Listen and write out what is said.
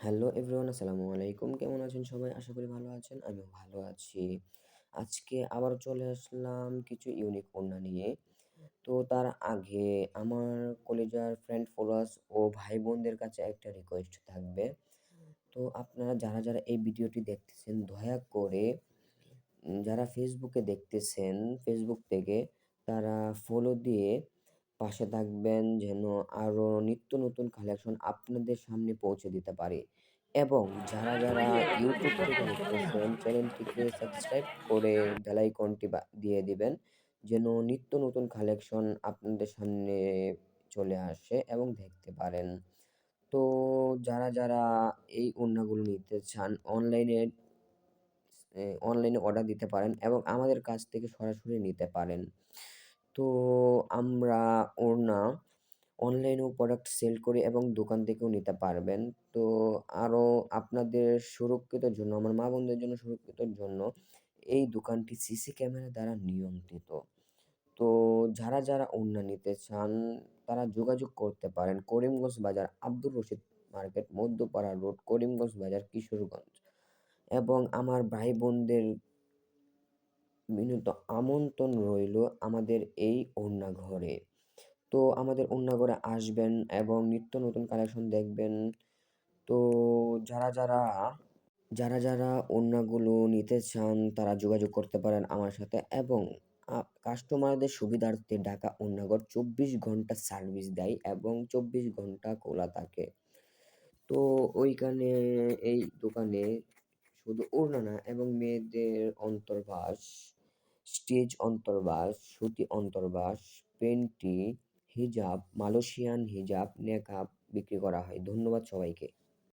Hello everyone, আসসালামু আলাইকুম। কেমন আছেন সবাই? আশা করি ভালো আছেন, আমিও ভালো আছি। আজকে আবার চলে আসলাম কিছু ইউনিক ওড়না নিয়ে। তো তার আগে আমার কলেজার ফ্রেন্ড ফলোয়ার্স ও ভাই বোনদের কাছে একটা রিকোয়েস্ট থাকবে। তো আপনারা যারা যারা এই ভিডিওটি দেখতেছেন, দয়া করে যারা ফেসবুকে দেখতেছেন ফেসবুক থেকে তারা ফলো দিয়ে পাশে থাকবেন যেন আরও নিত্য নতুন কালেকশন আপনাদের সামনে পৌঁছে দিতে পারি। এবং যারা যারা ইউটিউব থেকে দেখতেছেন চ্যানেলটিকে সাবস্ক্রাইব করে বেল আইকনটি বা, দিয়ে দিবেন, যেন নিত্য নতুন কালেকশন আপনাদের সামনে চলে আসে এবং দেখতে পারেন। তো যারা যারা এই ওড়নাগুলো নিতে চান অনলাইনে অনলাইনে অর্ডার দিতে পারেন এবং আমাদের কাছ থেকে সরাসরি নিতে পারেন। তো আমরা ওড়না অনলাইনেও প্রোডাক্ট সেল করি এবং দোকান থেকেও নিতে পারবেন। তো আরও আপনাদের সুরক্ষিতর জন্য, আমার মা বোনদের জন্য সুরক্ষিতর জন্য এই দোকানটি সিসি ক্যামেরা দ্বারা নিয়ন্ত্রিত। তো যারা যারা ওড়না নিতে চান, তারা যোগাযোগ করতে পারেন করিমগঞ্জ বাজার আব্দুর রশিদ মার্কেট, মধ্যপাড়া রোড, করিমগঞ্জ বাজার কিশোরগঞ্জ। এবং আমার ভাই বোনদের বিনীত আমন্ত্রণ রইল আমাদের এই ঘরে তো আমাদের ঘরে আসবেন এবং নিত্য নতুন কালেকশন দেখবেন। তো যারা যারা যারা যারা ওড়নাগুলো নিতে চান তারা যোগাযোগ করতে পারেন আমার সাথে এবং কাস্টমারদের সুবিধার্থে ঢাকা ওড়নাঘর চব্বিশ ঘণ্টা সার্ভিস দেয় এবং চব্বিশ ঘণ্টা খোলা থাকে। তো ওইখানে, এই দোকানে শুধু ওড়না না, এবং মেয়েদের অন্তর্বাস স্টেজ অন্তর্বাস সুতি অন্তর্বাস পেন্টি হিজাব মালয়েশিয়ান হিজাব নেকাব বিক্রি করা হয়। ধন্যবাদ সবাইকে।